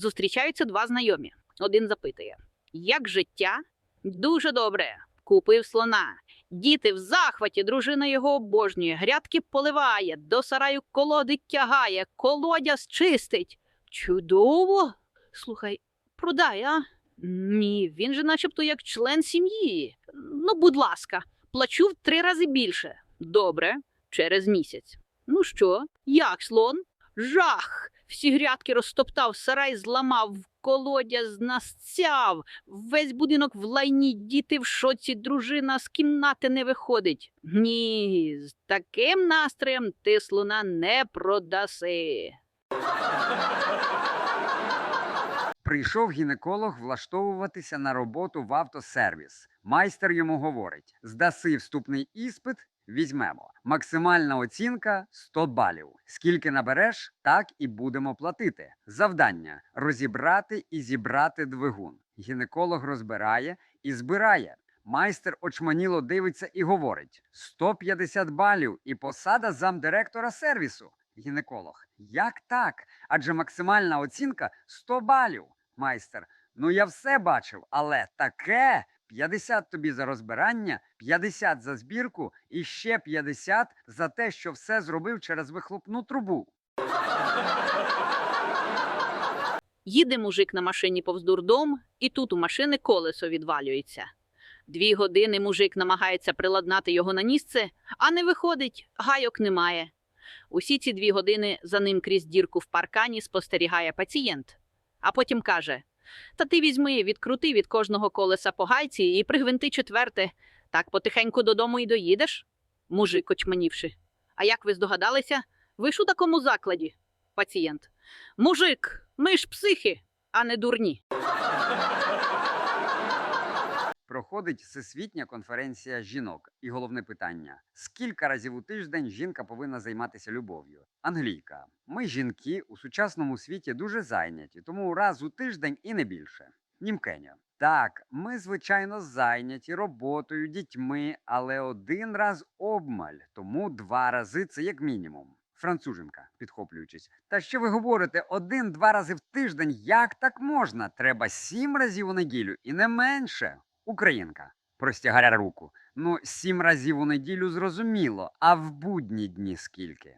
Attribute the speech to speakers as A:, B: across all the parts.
A: Зустрічаються два знайомі. Один запитує: Як життя? Дуже добре. Купив слона. Діти в захваті, дружина його обожнює, грядки поливає, до сараю колоди тягає, колодязь чистить. Чудово. Слухай, продай, а? Ні, він же начебто як член сім'ї. Ну, будь ласка, плачу в три рази більше. Добре, через місяць. Ну що, як слон? Жах! Всі грядки розтоптав, сарай зламав, колодязь настяв, весь будинок в лайні, діти в шоці, дружина з кімнати не виходить. Ні, з таким настроєм ти слона не продаси.
B: Прийшов гінеколог влаштовуватися на роботу в автосервіс. Майстер йому говорить: здаси вступний іспит, візьмемо. Максимальна оцінка 100 балів. Скільки набереш, так і будемо платити. Завдання розібрати і зібрати двигун. Гінеколог розбирає і збирає. Майстер очманіло дивиться і говорить: 150 балів і посада замдиректора сервісу. Гінеколог. Як так? Адже максимальна оцінка 100 балів. Майстер. Ну я все бачив, але таке 50 тобі за розбирання, 50 за збірку і ще 50 за те, що все зробив через вихлопну трубу.
A: Їде мужик на машині повз дурдом, і тут у машини колесо відвалюється. Дві години мужик намагається приладнати його на місце, а не виходить, гайок немає. Усі ці дві години за ним крізь дірку в паркані спостерігає пацієнт. А потім каже: Та ти візьми, відкрути від кожного колеса по гайці і пригвинти четверте. Так потихеньку додому і доїдеш? Мужик очманівши. А як ви здогадалися? Ви ж у такому закладі? Пацієнт. Мужик, ми ж психи, а не дурні.
B: Проходить всесвітня конференція жінок. І головне питання: скільки разів у тиждень жінка повинна займатися любов'ю? Англійка. Ми, жінки, у сучасному світі дуже зайняті, тому раз у тиждень і не більше. Німкеня. Так, ми, звичайно, зайняті роботою, дітьми, але один раз обмаль, тому два рази це як мінімум. Француженка, підхоплюючись. Та що ви говорите, один-два рази в тиждень? Як так можна? Треба сім разів у неділю і не менше. Українка простягаря руку. Ну, сім разів у неділю зрозуміло, а в будні дні скільки?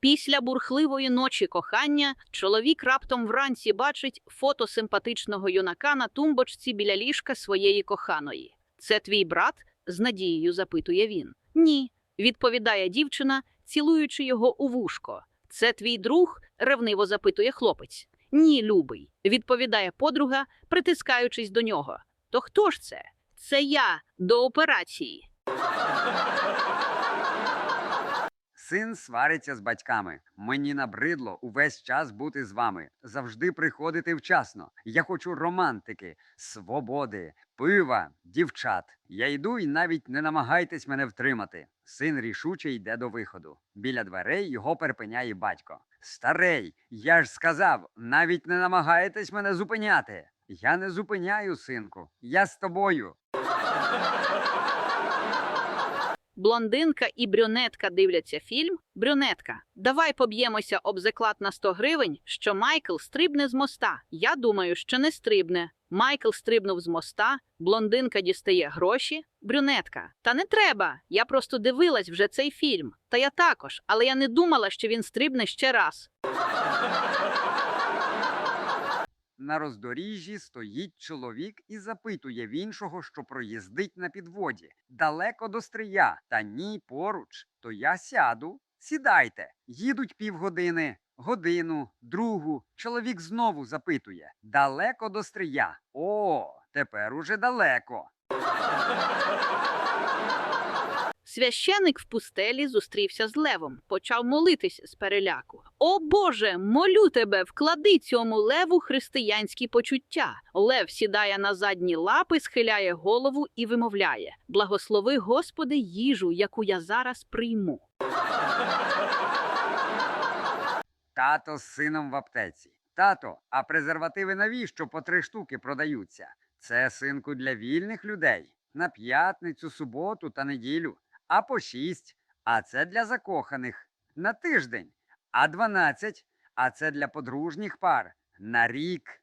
A: Після бурхливої ночі кохання чоловік раптом вранці бачить фото симпатичного юнака на тумбочці біля ліжка своєї коханої. Це твій брат? з надією запитує він. Ні, відповідає дівчина, цілуючи його у вушко. Це твій друг? ревниво запитує хлопець. Ні, любий, відповідає подруга, притискаючись до нього. То хто ж це? Це я до операції.
B: Син свариться з батьками. Мені набридло увесь час бути з вами, завжди приходити вчасно. Я хочу романтики, свободи, пива, дівчат. Я йду і навіть не намагайтесь мене втримати. Син рішуче йде до виходу. Біля дверей його перепиняє батько. Старий, я ж сказав, навіть не намагаєтесь мене зупиняти. Я не зупиняю, синку. Я з тобою.
A: Блондинка і брюнетка дивляться фільм. Брюнетка. Давай поб'ємося об заклад на 100 гривень, що Майкл стрибне з моста. Я думаю, що не стрибне. Майкл стрибнув з моста, блондинка дістає гроші. Брюнетка. Та не треба. Я просто дивилась вже цей фільм. Та я також, але я не думала, що він стрибне ще раз.
B: На роздоріжжі стоїть чоловік і запитує в іншого, що проїздить на підводі. Далеко до стрия, та ні поруч. То я сяду. Сідайте. Їдуть півгодини, годину, другу. Чоловік знову запитує: Далеко до стрия. О, тепер уже далеко.
A: Священик в пустелі зустрівся з левом, почав молитись з переляку. О Боже, молю тебе, вклади цьому леву християнські почуття. Лев сідає на задні лапи, схиляє голову і вимовляє: Благослови Господи їжу, яку я зараз прийму.
B: Тато з сином в аптеці. Тато, а презервативи навіщо по три штуки продаються? Це синку для вільних людей на п'ятницю, суботу та неділю, а по шість. А це для закоханих на тиждень, а дванадцять. А це для подружніх пар на рік.